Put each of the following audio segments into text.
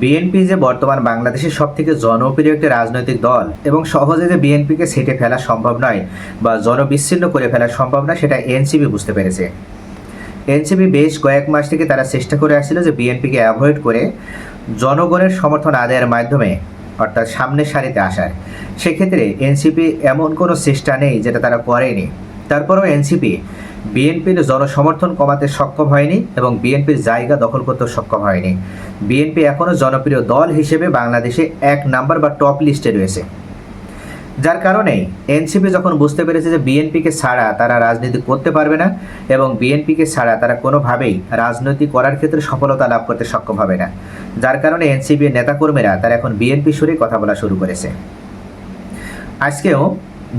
BNP যে বর্তমান বাংলাদেশের সব থেকে জনপ্রিয় একটি রাজনৈতিক দল এবং সহজে যে বিএনপিকে সেটে ফেলা সম্ভব নয় বা জনবিচ্ছিন্ন করে ফেলা সম্ভব নয়, সেটা এনসিপি বুঝতে পেরেছে। এনসিপি বেশ কয়েক মাস থেকে তারা চেষ্টা করে আসছিল যে বিএনপিকে অ্যাভয়েড করে জনগণের সমর্থন আদায়ের মাধ্যমে, অর্থাৎ সামনের সারিতে আসার। সেক্ষেত্রে এনসিপি এমন কোনো চেষ্টা নেই যেটা তারা করেনি। তারপরেও এনসিপি, বিএনপির জনসমর্থন কমাতে সক্ষম হয়নি এবং বিএনপির জায়গা দখল করতে সক্ষম হয়নি। বিএনপি এখনও জনপ্রিয় দল হিসেবে বাংলাদেশে এক নাম্বার বা টপ লিস্টে রয়েছে। যার কারণে এনসিপি যখন বুঝতে পেরেছে যে বিএনপিকে ছাড়া তারা রাজনীতি করতে পারবে না এবং বিএনপিকে ছাড়া তারা কোনোভাবেই রাজনীতি করার ক্ষেত্রে সফলতা লাভ করতে সক্ষম হবে না, যার কারণে এনসিপির নেতাকর্মীরা তারা এখন বিএনপি সুরে কথা বলা শুরু করেছে। আজকেও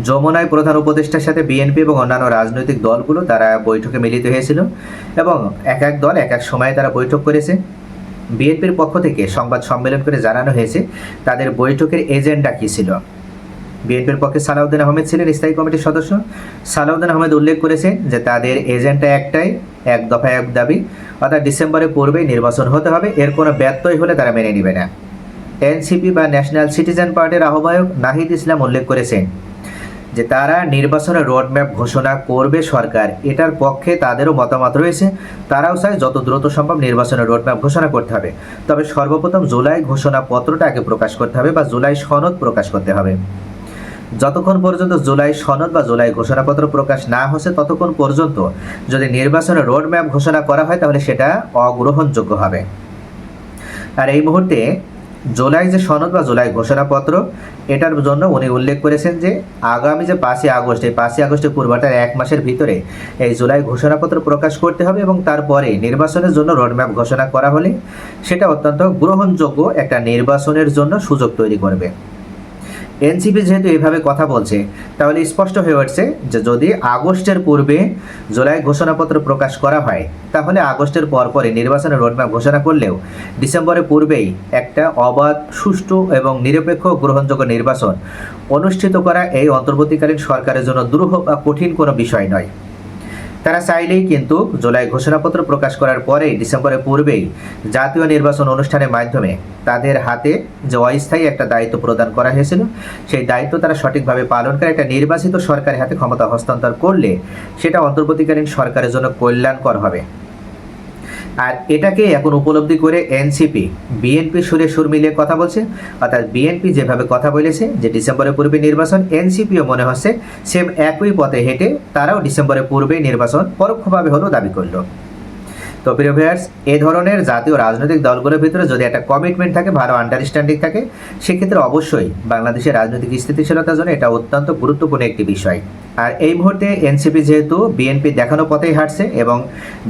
যমুনায় প্রধান উপদেষ্টার সাথে বিএনপি এবং অন্যান্য রাজনৈতিক দলগুলো তারা বৈঠকে মিলিত হয়েছিল এবং এক এক দল এক এক সময়ে তারা বৈঠক করেছে। বিএনপির পক্ষ থেকে সংবাদ সম্মেলন করে জানানো হয়েছে তাদের বৈঠকের এজেন্ডা কী ছিল। বিএনপির পক্ষে সালাউদ্দিন আহমেদ ছিলেন স্থায়ী কমিটির সদস্য। সালাউদ্দিন আহমেদ উল্লেখ করেছেন যে তাদের এজেন্ডা একটাই, এক দফা এক দাবি, অর্থাৎ ডিসেম্বরের পূর্বেই নির্বাচন হতে হবে, এর কোনো ব্যত্যয় হলে তারা মেনে নেবে না। এনসিপি বা ন্যাশনাল সিটিজেন পার্টির আহ্বায়ক নাহিদ ইসলাম উল্লেখ করেছেন যে তারা নির্বাচনের রোডম্যাপ ঘোষণা করবে সরকার, এটার পক্ষে তাদেরও মতামত রয়েছে। তারাও চায় যত দ্রুত সম্ভব নির্বাচনের রোডম্যাপ ঘোষণা করতে হবে। তবে সর্বপ্রথম জুলাই ঘোষণাপত্রটা আগে প্রকাশ করতে হবে বা জুলাই সনদ প্রকাশ করতে হবে। যতক্ষণ পর্যন্ত জুলাই সনদ বা জুলাই ঘোষণাপত্র প্রকাশ না হচ্ছে, ততক্ষণ পর্যন্ত যদি নির্বাচনের রোডম্যাপ ঘোষণা করা হয়, তাহলে সেটা অগ্রহণযোগ্য হবে। আর এই মুহূর্তে জুলাই যে সনদ বা জুলাই ঘোষণাপত্র, এটার জন্য উনি উল্লেখ করেছেন যে, আগামী যে পাঁচই আগস্ট, এই পাঁচই আগস্টের পূর্বাটার এক মাসের ভিতরে এই জুলাই ঘোষণাপত্র প্রকাশ করতে হবে এবং তারপরে নির্বাচনের জন্য রোডম্যাপ ঘোষণা করা হলে, সেটা অত্যন্ত গ্রহণযোগ্য একটা নির্বাচনের জন্য সুযোগ তৈরি করবে। এনসিপি যেহেতু এইভাবে কথা বলছে, তাহলে স্পষ্ট হয়ে উঠছে যে যদি আগস্টের পূর্বে জুলাই ঘোষণাপত্র প্রকাশ করা হয়, তাহলে আগস্টের পরপরই নির্বাচনের রোডম্যাপ ঘোষণা করলেও ডিসেম্বরের পূর্বেই একটা অবাধ, সুষ্ঠু এবং নিরপেক্ষ গ্রহণযোগ্য নির্বাচন অনুষ্ঠিত করা এই অন্তর্বর্তীকালীন সরকারের জন্য দুরূহ বা কঠিন কোনো বিষয় নয়। তারা চাইলেই কিন্তু জুলাই ঘোষণাপত্র প্রকাশ করার পরেই ডিসেম্বরের পূর্বেই জাতীয় নির্বাচন অনুষ্ঠানের মাধ্যমে তাদের হাতে যে অস্থায়ী একটা দায়িত্ব প্রদান করা হয়েছিল, সেই দায়িত্ব তারা সঠিকভাবে পালন করে একটা নির্বাচিত সরকারের হাতে ক্ষমতা হস্তান্তর করলে সেটা অন্তর্বর্তীকালীন সরকারের জন্য কল্যাণকর হবে। আর এটাকে এখন উপলব্ধি করে এনসিপি, বিএনপি সুরে সুর মিলিয়ে কথা বলছে। অর্থাৎ বিএনপি যেভাবে কথা বলেছে যে ডিসেম্বরের পূর্বে নির্বাচন, এনসিপিও মনে হচ্ছে সেম একই পথে হেঁটে তারাও ডিসেম্বরের পূর্বে নির্বাচন পরোক্ষভাবে হলো দাবি করল। তো প্রিয় ভিউয়ার্স এই ধরনের জাতীয় রাজনৈতিক দলগুলোর ভিতরে যদি একটা কমিটমেন্ট থাকে, ভালো আন্ডারস্ট্যান্ডিং থাকে, সেক্ষেত্রে অবশ্যই বাংলাদেশের রাজনৈতিক স্থিতিশীলতার জন্য এটা অত্যন্ত গুরুত্বপূর্ণ একটি বিষয়। আর এই মুহূর্তে এনসিপি যেহেতু বিএনপি দেখানো পথেই হাঁটছে এবং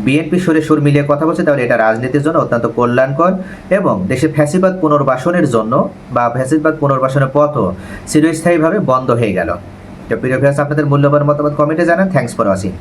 বিএনপি সুরে সুর মিলিয়ে কথা বলছে, তাহলে এটা রাজনীতির জন্য অত্যন্ত কল্যাণকর এবং দেশে ফ্যাসিবাদ পুনর্বাসনের জন্য বা ফ্যাসিবাদ পুনর্বাসনের পথও চিরস্থায়ীভাবে বন্ধ হয়ে গেল। তো প্রিয় ভিউয়ার্স আপনাদের মূল্যবান মতামত কমেন্টে জানান। Thanks for watching